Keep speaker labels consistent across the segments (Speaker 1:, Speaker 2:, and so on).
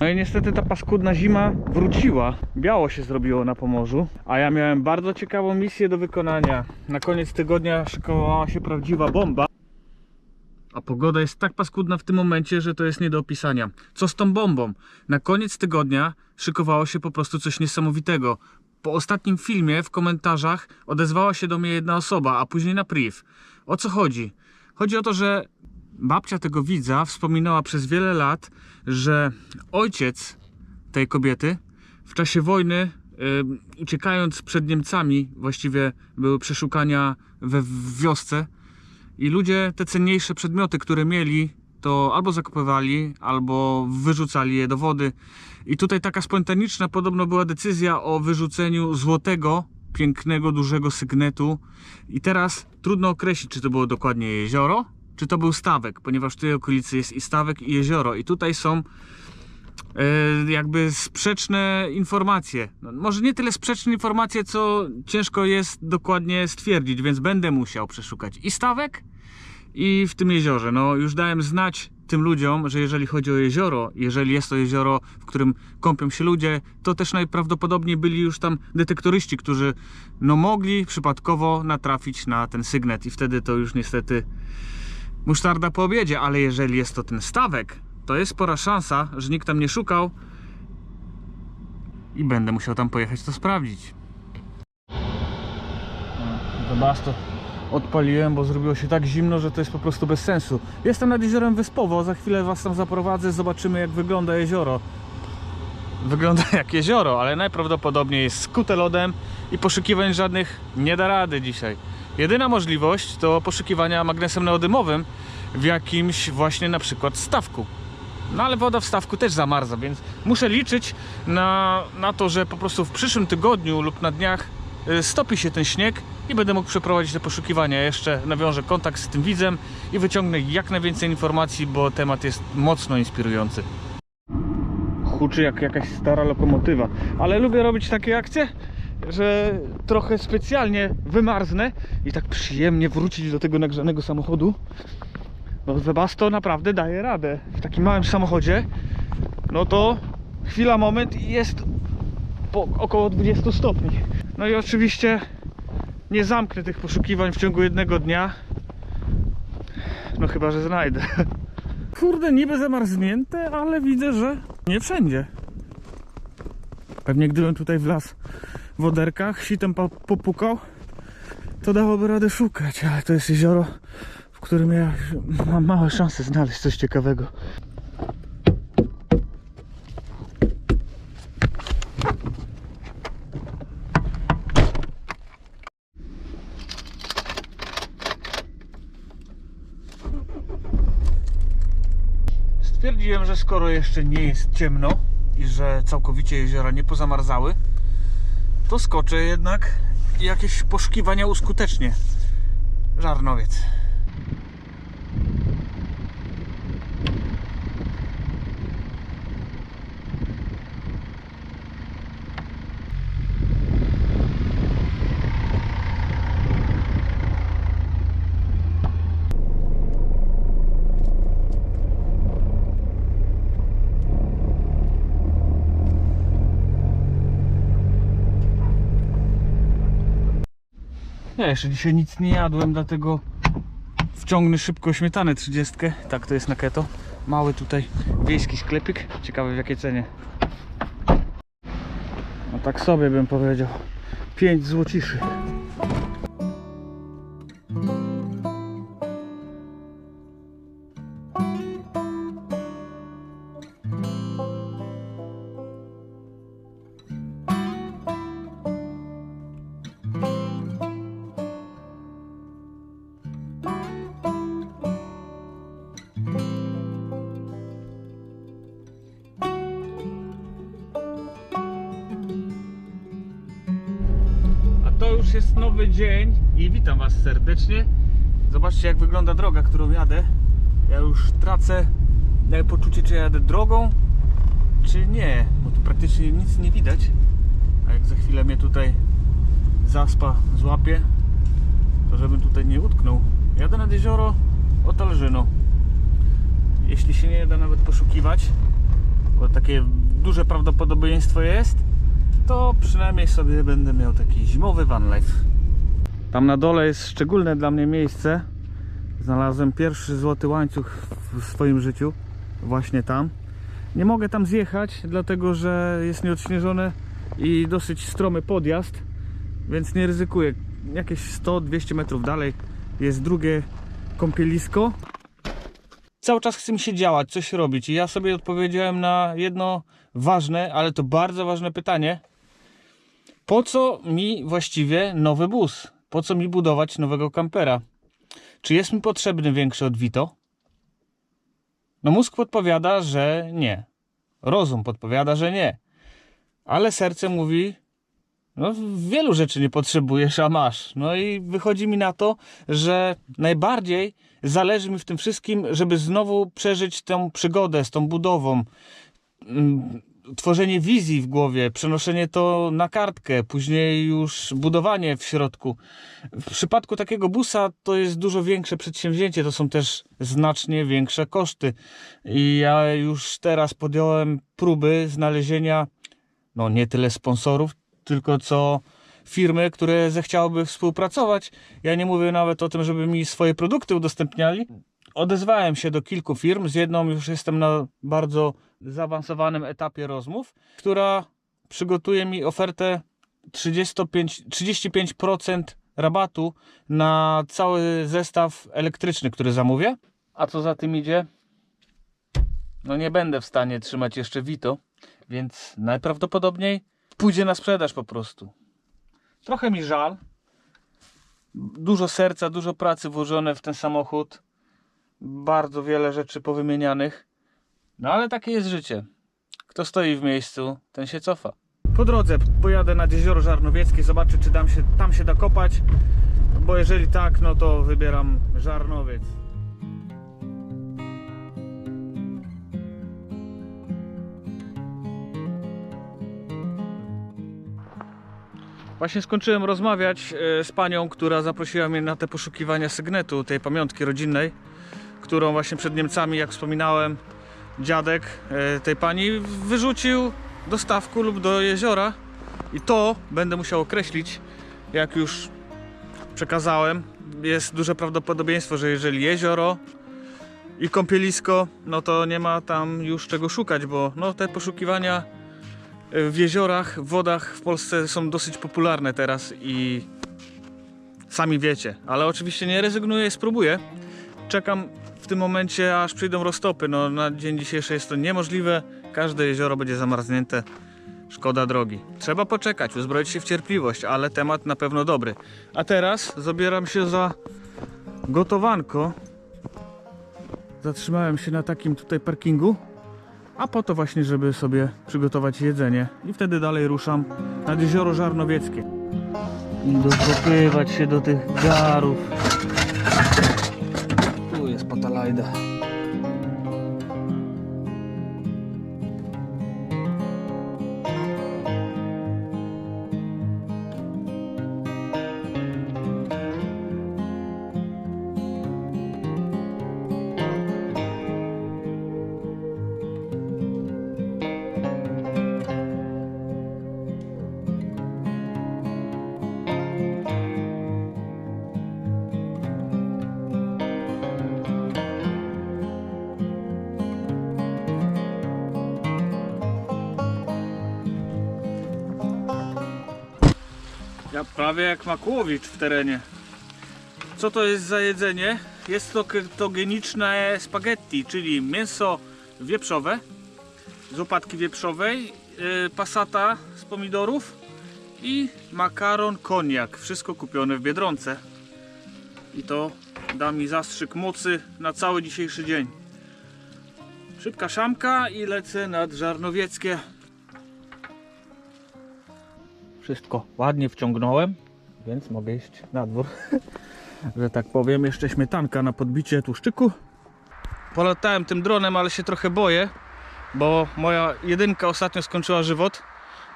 Speaker 1: No i niestety ta paskudna zima wróciła. Biało się zrobiło na Pomorzu, a ja miałem bardzo ciekawą misję do wykonania. Na koniec tygodnia szykowała się prawdziwa bomba. A pogoda jest tak paskudna w tym momencie, że to jest nie do opisania. Co z tą bombą? Na koniec tygodnia szykowało się po prostu coś niesamowitego. Po ostatnim filmie w komentarzach odezwała się do mnie jedna osoba, a później na priv. O co chodzi? Chodzi o to, że babcia tego widza wspominała przez wiele lat, że ojciec tej kobiety w czasie wojny, y, uciekając przed Niemcami, właściwie były przeszukania we wiosce, i ludzie te cenniejsze przedmioty, które mieli, to albo zakopywali, albo wyrzucali je do wody. I tutaj taka spontaniczna podobno była decyzja o wyrzuceniu złotego, pięknego, dużego sygnetu. I teraz trudno określić, czy to było dokładnie jezioro, czy to był stawek, ponieważ w tej okolicy jest i stawek, i jezioro. I tutaj są e, jakby sprzeczne informacje. No, może nie tyle sprzeczne informacje, co ciężko jest dokładnie stwierdzić, więc będę musiał przeszukać i stawek, i w tym jeziorze. No już dałem znać tym ludziom, że jeżeli chodzi o jezioro, jeżeli jest to jezioro, w którym kąpią się ludzie, to też najprawdopodobniej byli już tam detektoryści, którzy no mogli przypadkowo natrafić na ten sygnet i wtedy to już niestety musztarda po obiedzie, ale jeżeli jest to ten stawek, to jest spora szansa, że nikt tam nie szukał i będę musiał tam pojechać to sprawdzić. Zobacz to odpaliłem, bo zrobiło się tak zimno, że to jest po prostu bez sensu. Jestem nad jeziorem Wyspowo, za chwilę was tam zaprowadzę, zobaczymy jak wygląda jezioro. Wygląda jak jezioro, ale najprawdopodobniej jest skute lodem i poszukiwań żadnych nie da rady dzisiaj. Jedyna możliwość to poszukiwania magnesem neodymowym w jakimś właśnie na przykład stawku. No ale woda w stawku też zamarza, więc muszę liczyć na, na to, że po prostu w przyszłym tygodniu lub na dniach y, stopi się ten śnieg i będę mógł przeprowadzić te poszukiwania. Jeszcze nawiążę kontakt z tym widzem i wyciągnę jak najwięcej informacji, bo temat jest mocno inspirujący. Huczy jak jakaś stara lokomotywa, ale lubię robić takie akcje, że trochę specjalnie wymarznę i tak przyjemnie wrócić do tego nagrzanego samochodu. No Webasto naprawdę daje radę. W takim małym samochodzie, no to chwila, moment i jest po około 20 stopni. No i oczywiście nie zamknę tych poszukiwań w ciągu jednego dnia. No chyba, że znajdę. Kurde, niby zamarznięte, ale widzę, że nie wszędzie. Pewnie gdybym tutaj wlazł w oderkach, sitem po- popukał, to dałoby radę szukać, ale to jest jezioro, w którym ja mam małe szanse znaleźć coś ciekawego. Stwierdziłem, że skoro jeszcze nie jest ciemno i że całkowicie jeziora nie pozamarzały, to skoczę jednak i jakieś poszukiwania uskutecznię. Żarnowiec. Ja jeszcze dzisiaj nic nie jadłem, dlatego wciągnę szybko śmietanę 30. Tak to jest na keto. Mały tutaj wiejski sklepik. Ciekawy w jakiej cenie. No tak sobie bym powiedział. 5 złociszy. Nowy dzień i witam Was serdecznie. Zobaczcie jak wygląda droga, którą jadę. Ja już tracę poczucie, czy jadę drogą, czy nie, bo tu praktycznie nic nie widać. A jak za chwilę mnie tutaj zaspa złapie, to żebym tutaj nie utknął. Jadę nad jezioro Otalżyno. Jeśli się nie da nawet poszukiwać, bo takie duże prawdopodobieństwo jest, to przynajmniej sobie będę miał taki zimowy van life. Tam na dole jest szczególne dla mnie miejsce. Znalazłem pierwszy złoty łańcuch w swoim życiu, właśnie tam. Nie mogę tam zjechać, dlatego że jest nieodśnieżone i dosyć stromy podjazd, więc nie ryzykuję. Jakieś 100-200 metrów dalej jest drugie kąpielisko. Cały czas chce mi się działać, coś robić i ja sobie odpowiedziałem na jedno ważne, ale to bardzo ważne pytanie. Po co mi właściwie nowy bus? Po co mi budować nowego kampera? Czy jest mi potrzebny większy od Vito? No mózg podpowiada, że nie. Rozum podpowiada, że nie. Ale serce mówi, no wielu rzeczy nie potrzebujesz, a masz. No i wychodzi mi na to, że najbardziej zależy mi w tym wszystkim, żeby znowu przeżyć tę przygodę z tą budową. Tworzenie wizji w głowie, przenoszenie to na kartkę, później już budowanie w środku. W przypadku takiego busa to jest dużo większe przedsięwzięcie, to są też znacznie większe koszty. I ja już teraz podjąłem próby znalezienia no nie tyle sponsorów, tylko co firmy, które zechciałyby współpracować. Ja nie mówię nawet o tym, żeby mi swoje produkty udostępniali. Odezwałem się do kilku firm, z jedną już jestem na bardzo zaawansowanym etapie rozmów, która przygotuje mi ofertę 35, 35% rabatu na cały zestaw elektryczny, który zamówię. A co za tym idzie? No nie będę w stanie trzymać jeszcze Vito, więc najprawdopodobniej pójdzie na sprzedaż po prostu. Trochę mi żal. Dużo serca, dużo pracy włożone w ten samochód. Bardzo wiele rzeczy powymienianych. No ale takie jest życie. Kto stoi w miejscu, ten się cofa. Po drodze pojadę nad jezioro Żarnowieckie, zobaczę czy tam się, tam się da kopać. Bo jeżeli tak, no to wybieram Żarnowiec. Właśnie skończyłem rozmawiać e, z panią, która zaprosiła mnie na te poszukiwania sygnetu, tej pamiątki rodzinnej, którą właśnie przed Niemcami, jak wspominałem, dziadek e, tej pani wyrzucił do stawku lub do jeziora. I to będę musiał określić, jak już przekazałem. Jest duże prawdopodobieństwo, że jeżeli jezioro i kąpielisko, no to nie ma tam już czego szukać, bo no, te poszukiwania w jeziorach, w wodach w Polsce są dosyć popularne teraz i sami wiecie, ale oczywiście nie rezygnuję spróbuję. Czekam tym momencie, aż przyjdą roztopy. No, na dzień dzisiejszy jest to niemożliwe. Każde jezioro będzie zamarznięte. Szkoda drogi. Trzeba poczekać, uzbroić się w cierpliwość, ale temat na pewno dobry. A teraz zabieram się za gotowanko. Zatrzymałem się na takim tutaj parkingu a po to właśnie, żeby sobie przygotować jedzenie i wtedy dalej ruszam nad jezioro Żarnowieckie. Dokopywać się do tych garów. Tu jest patalajda. Ja prawie jak Makłowicz w terenie. Co to jest za jedzenie? Jest to ketogeniczne spaghetti, czyli mięso wieprzowe z łopatki wieprzowej, yy, pasata z pomidorów i makaron koniak. Wszystko kupione w Biedronce. I to da mi zastrzyk mocy na cały dzisiejszy dzień. Szybka szamka i lecę nad Żarnowieckie. Wszystko ładnie wciągnąłem, więc mogę iść na dwór. Że tak powiem, jeszcze śmietanka na podbicie tłuszczyku. Polatałem tym dronem, ale się trochę boję, bo moja jedynka ostatnio skończyła żywot.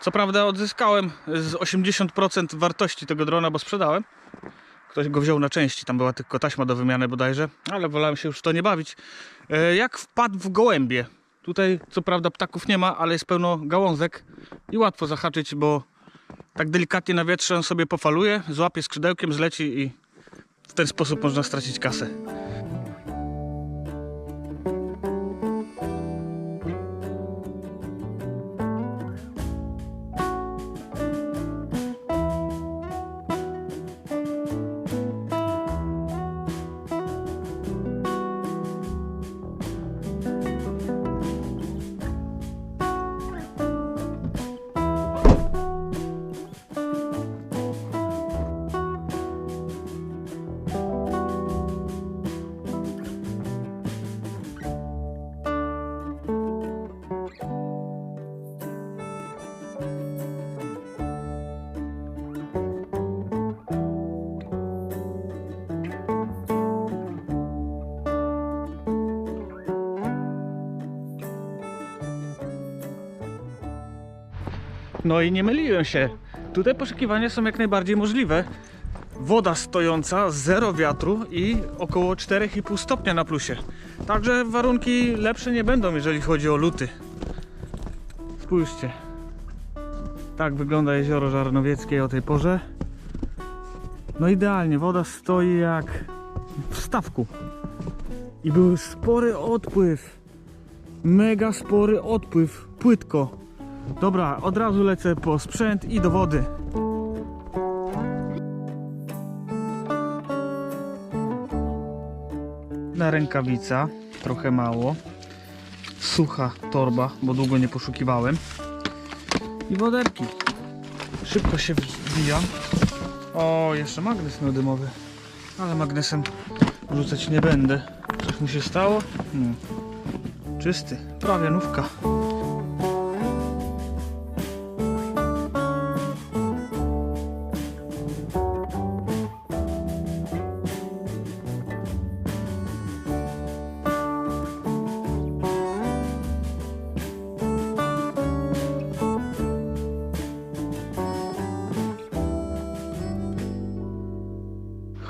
Speaker 1: Co prawda odzyskałem z 80% wartości tego drona, bo sprzedałem. Ktoś go wziął na części, tam była tylko taśma do wymiany bodajże, ale wolałem się już w to nie bawić. E, Jak wpadł w gołębie. Tutaj co prawda ptaków nie ma, ale jest pełno gałązek i łatwo zahaczyć, bo tak delikatnie na wietrze on sobie pofaluje, złapie skrzydełkiem, zleci i w ten sposób można stracić kasę. No i nie myliłem się. Tutaj poszukiwania są jak najbardziej możliwe. Woda stojąca, zero wiatru i około 4,5 stopnia na plusie. Także warunki lepsze nie będą, jeżeli chodzi o luty. Spójrzcie. Tak wygląda jezioro Żarnowieckie o tej porze. No idealnie, woda stoi jak w stawku. I był spory odpływ. Mega spory odpływ. Płytko. Dobra, od razu lecę po sprzęt i do wody. Na rękawica, trochę mało. Sucha torba, bo długo nie poszukiwałem. I woderki. Szybko się wbijam. O, jeszcze magnes neodymowy. Ale magnesem rzucać nie będę. Coś mu się stało? Hmm. Czysty, prawie nówka.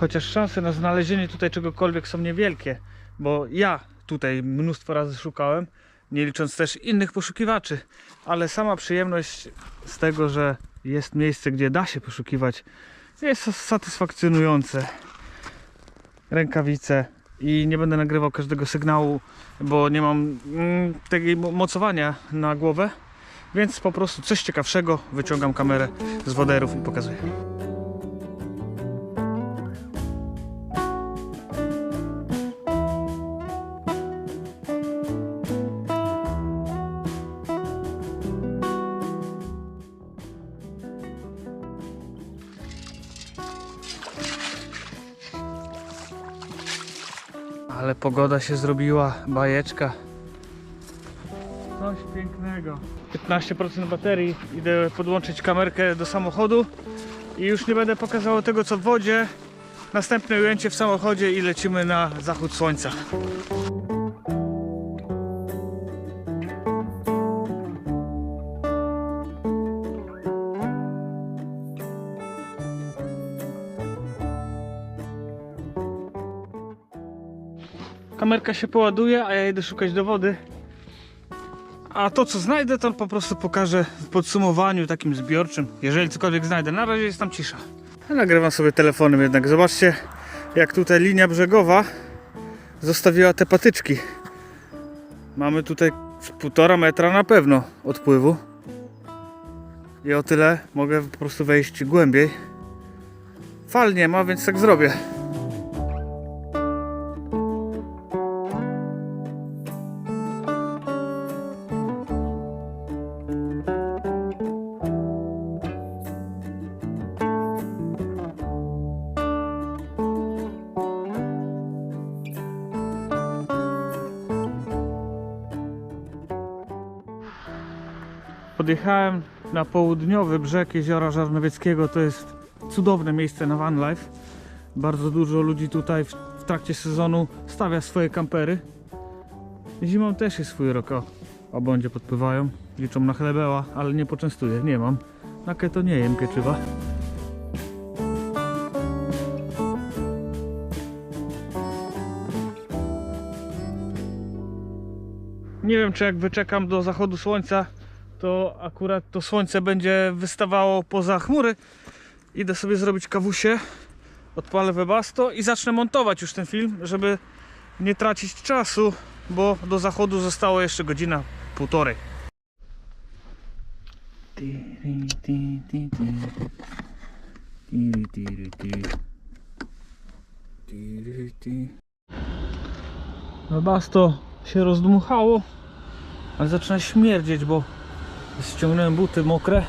Speaker 1: Chociaż szanse na znalezienie tutaj czegokolwiek są niewielkie, bo ja tutaj mnóstwo razy szukałem, nie licząc też innych poszukiwaczy, ale sama przyjemność z tego, że jest miejsce, gdzie da się poszukiwać, jest satysfakcjonujące. Rękawice i nie będę nagrywał każdego sygnału, bo nie mam mm, mo- mocowania na głowę, więc po prostu coś ciekawszego wyciągam kamerę z woderów i pokazuję. Pogoda się zrobiła, bajeczka. Coś pięknego. 15% baterii. Idę podłączyć kamerkę do samochodu i już nie będę pokazało tego co w wodzie. Następne ujęcie w samochodzie i lecimy na zachód słońca. Kamerka się poładuje, a ja idę szukać dowody. A to co znajdę, to po prostu pokażę w podsumowaniu takim zbiorczym, jeżeli cokolwiek znajdę. Na razie jest tam cisza. Nagrywam sobie telefonem jednak. Zobaczcie, jak tutaj linia brzegowa zostawiła te patyczki. Mamy tutaj półtora metra na pewno odpływu. I o tyle mogę po prostu wejść głębiej. Fal nie ma, więc tak zrobię. Podjechałem na południowy brzeg jeziora Żarnowieckiego. To jest cudowne miejsce na van life. Bardzo dużo ludzi tutaj w, trakcie sezonu stawia swoje kampery. Zimą też jest swój rok. O, obądzie podpływają. Liczą na chlebeła, ale nie poczęstuję. Nie mam. Na keto nie jem pieczywa. Nie wiem, czy jak wyczekam do zachodu słońca, to akurat to słońce będzie wystawało poza chmury. Idę sobie zrobić kawusie, odpalę webasto i zacznę montować już ten film, żeby nie tracić czasu, bo do zachodu zostało jeszcze godzina, półtorej. Webasto się rozdmuchało, ale zaczyna śmierdzieć, bo ściągnąłem buty mokre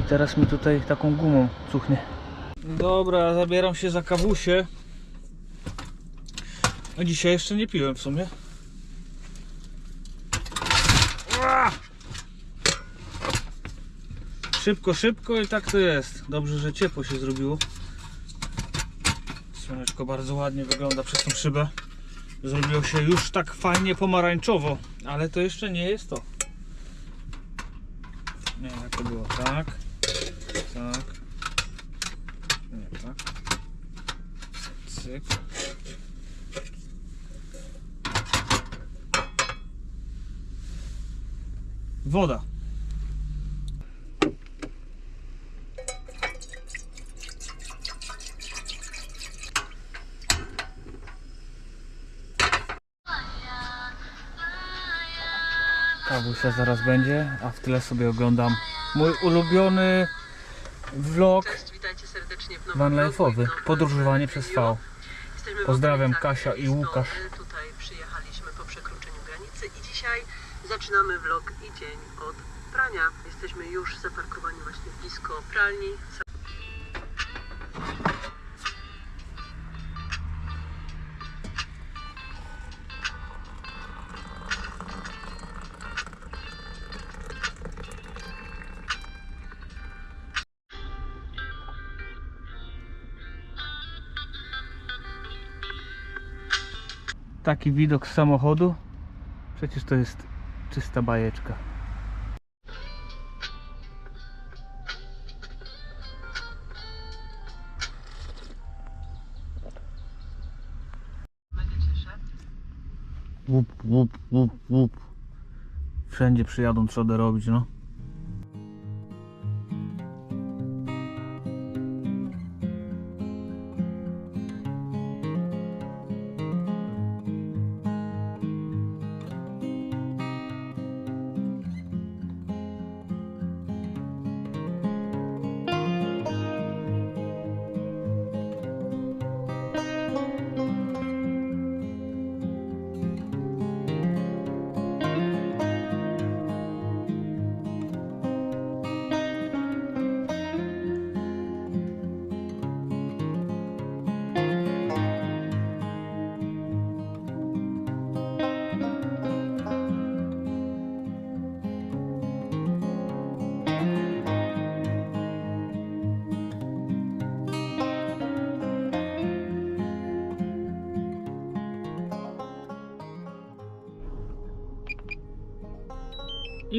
Speaker 1: i teraz mi tutaj taką gumą cuchnie. Dobra, zabieram się za kawusie. A dzisiaj jeszcze nie piłem w sumie. Szybko, szybko i tak to jest. Dobrze, że ciepło się zrobiło. Słoneczko bardzo ładnie wygląda przez tą szybę. Zrobiło się już tak fajnie pomarańczowo, ale to jeszcze nie jest to. Nie, jak to było? Tak. Tak. Nie, tak. Cyk. Woda. Kawusia zaraz będzie, a w tyle sobie oglądam mój ulubiony vlog
Speaker 2: Cześć, witajcie serdecznie w nowym
Speaker 1: van
Speaker 2: vlogu
Speaker 1: life'owy.
Speaker 2: i w nowym
Speaker 1: Podróżowanie przez V. Pozdrawiam Kasia i. Łukasz.
Speaker 2: Tutaj przyjechaliśmy po przekroczeniu granicy i dzisiaj zaczynamy vlog i dzień od prania. Jesteśmy już zaparkowani właśnie blisko pralni.
Speaker 1: Taki widok z samochodu. Przecież to jest czysta bajeczka. Łup, łup, łup, łup. Wszędzie przyjadą trzodę robić, no.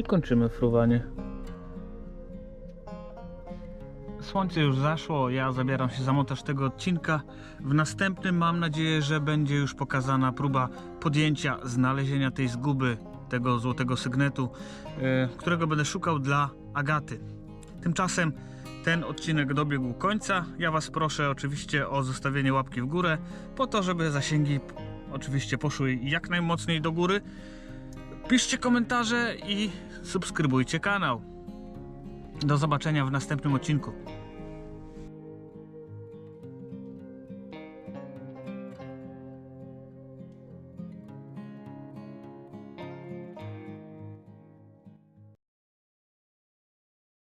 Speaker 1: I kończymy fruwanie. Słońce już zaszło, ja zabieram się za montaż tego odcinka. W następnym mam nadzieję, że będzie już pokazana próba podjęcia, znalezienia tej zguby, tego złotego sygnetu, e, którego będę szukał dla Agaty. Tymczasem ten odcinek dobiegł końca. Ja Was proszę oczywiście o zostawienie łapki w górę, po to, żeby zasięgi oczywiście poszły jak najmocniej do góry. Piszcie komentarze i subskrybujcie kanał. Do zobaczenia w następnym odcinku.